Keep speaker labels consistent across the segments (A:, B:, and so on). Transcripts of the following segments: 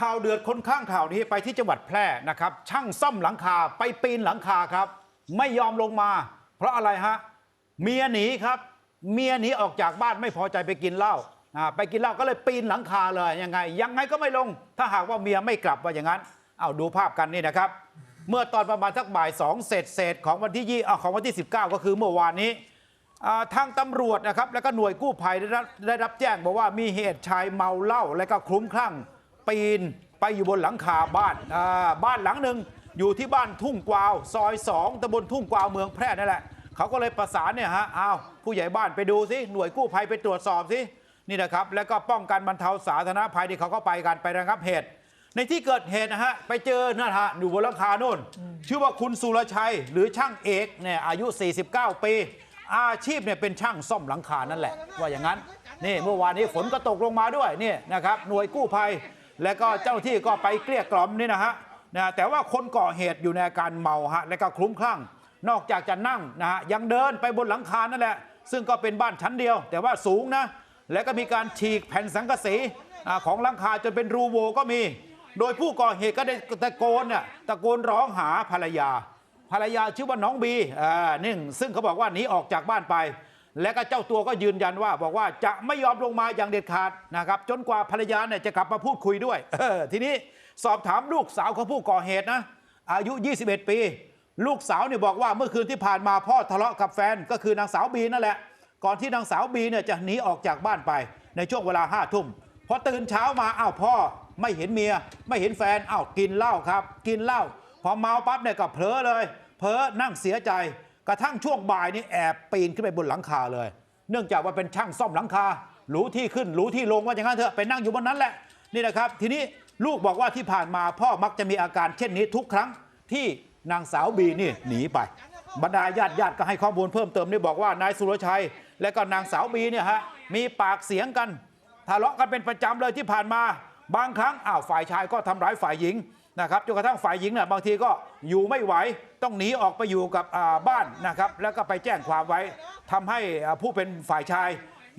A: ข่าวเดือดคนข้างข่าวนี้ไปที่จังหวัดแพร่นะครับ ช่างซ่อมหลังคาไปปีนหลังคาครับ ไม่ยอมลงมา เพราะอะไรฮะเมียหนีครับ เมียหนีออกจากบ้านไม่พอใจไปกินเหล้าไปกินเหล้าก็เลยปีนหลังคาเลยยังไง ยังไงก็ไม่ลง ถ้าหากว่าเมียไม่กลับว่าอย่างนั้นเอาดูภาพกันนี่นะครับ เมื่อตอนประมาณสักบ่ายสองเศษเศษของวันที่ยี่ของวันที่ 19 ก็คือเมื่อวานนี้ทางตำรวจนะครับ แล้วก็หน่วยกู้ภัยได้รับได้รับแจ้งบอกว่ามีเหตุชายเมาเหล้าและก็คลุ้มคลั่ง ปีนไปอยู่บนหลังคาบ้านบ้านหลังหนึ่งอยู่ที่บ้านทุ่งกวาว ซอย2ตำบลทุ่งกวาวเมืองแพร่นั่นแหละเขาก็เลยประสานเนี่ยฮะอ้าวผู้ใหญ่บ้านไปดูสิหน่วยกู้ภัยไปตรวจสอบสินี่นะครับ แล้วก็ป้องกันบรรเทาสาธารณภัยที่เขาก็ไปกันไประงับเหตุ ในที่เกิดเหตุนะฮะไปเจอนะฮะอยู่บนหลังคาโน่น ชื่อว่าคุณสุรชัยหรือช่างเอกเนี่ยอายุ 49 ปี อาชีพเนี่ยเป็นช่างซ่อมหลังคานั่นแหละ ว่าอย่างนั้นนี่เมื่อวานนี้ฝนก็ตกลงมาด้วยนี่นะครับหน่วยกู้ภัย และก็เจ้าที่ก็ไปเกลี้ยกล่อมนี่นะฮะนะแต่ว่าคนก่อเหตุอยู่ในอาการเมาฮะและก็คลุ้มคลั่ง นอกจากจะนั่งนะฮะยังเดินไปบนหลังคานั่นแหละ ซึ่งก็เป็นบ้านชั้นเดียว แต่ว่าสูงนะ และก็มีการฉีกแผ่นสังกะสีของหลังคาจนเป็นรูโวก็มี โดยผู้ก่อเหตุก็ได้ตะโกนน่ะตะโกนร้องหาภรรยา ภรรยาชื่อว่าน้องบีอ่านึ่งซึ่งเขาบอกว่าหนีออกจากบ้านไป และก็เจ้าตัวก็ยืนยันว่า บอกว่าจะไม่ยอมลงมาอย่างเด็ดขาดนะครับ จนกว่าภรรยาเนี่ยจะกลับมาพูดคุยด้วยทีนี้สอบถามลูกสาวของผู้ก่อเหตุนะ อายุ 21 ปี ลูกสาวเนี่ยบอกว่าเมื่อคืนที่ผ่านมาพ่อทะเลาะกับแฟนก็คือนางสาวบีนั่นแหละ ก่อนที่นางสาวบีเนี่ยจะหนีออกจากบ้านไป ในช่วงเวลาห้าทุ่มพอตื่นเช้ามาอ้าวพ่อไม่เห็นเมีย ไม่เห็นแฟนอ้าวกินเหล้าครับ กินเหล้าพอเมาปั๊บเนี่ยก็เผลอเลยเผลอนั่งเสียใจ กระทั่งช่วงบ่ายนี่แอบปีนขึ้นไปบนหลังคาเลย เนื่องจากว่าเป็นช่างซ่อมหลังคารู้ที่ขึ้นรู้ที่ลงว่าอย่างนั้นเถอะไปนั่งอยู่บนนั้นแหละนี่นะครับ ทีนี้ลูกบอกว่าที่ผ่านมาพ่อมักจะมีอาการเช่นนี้ทุกครั้งที่นางสาวบีนี่หนีไป บรรดาญาติญาติก็ให้ข้อมูลเพิ่มเติมนี่บอกว่านายสุรชัย และก็นางสาวบีเนี่ยฮะมีปากเสียงกันทะเลาะกันเป็นประจำเลยที่ผ่านมา บางครั้งอ้าวฝ่ายชายก็ทำร้ายฝ่ายหญิง นะครับจนกระทั่งฝ่ายหญิงเนี่ยบางทีก็อยู่ไม่ไหวต้องหนีออกไปอยู่กับบ้านนะครับแล้วก็ไปแจ้งความไว้ทำให้ผู้เป็นฝ่ายชาย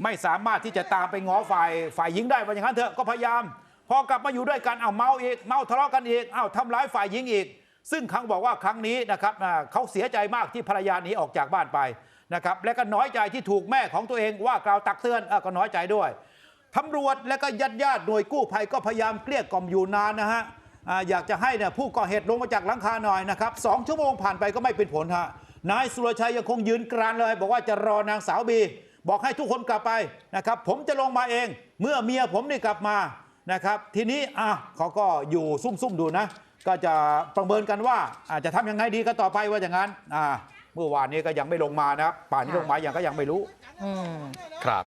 A: ไม่สามารถที่จะตามไปง้อฝ่ายฝ่ายหญิงได้ว่าอย่างนั้นเถอะก็พยายาม พอกลับมาอยู่ด้วยกันเอาเมาอีกเมาทะเลาะกันอีกเอาทำร้ายฝ่ายหญิงอีก ซึ่งครั้งบอกว่าครั้งนี้นะครับเขาเสียใจมากที่ภรรยาหนีออกจากบ้านไปนะครับและก็น้อยใจที่ถูกแม่ของตัวเองว่ากล่าวตักเตือนก็น้อยใจด้วยตำรวจและก็ญาติญาติหน่วยกู้ภัยก็พยายามเกลี้ยกล่อมอยู่นานนะฮะ อ่าอยากจะให้เนี่ยผู้ก่อเหตุลงมาจากหลังคาหน่อยนะครับสองชั่วโมงผ่านไปก็ไม่เป็นผลฮะนายสุรชัยยังคงยืนกรานเลย บอกว่าจะรอนางสาวบี บอกให้ทุกคนกลับไปนะครับ ผมจะลงมาเอง เมื่อเมียผมนี่กลับมานะครับ ทีนี้อะเขาก็อยู่ซุ่มๆดูนะ ก็จะประเมินกันว่าอาจจะทำยังไงดีกันต่อไปว่าอย่างนั้นอ่าเมื่อวานนี้ก็ยังไม่ลงมานะครับป่านนี้ลงมายังก็ยังไม่รู้
B: อืม
C: ครับ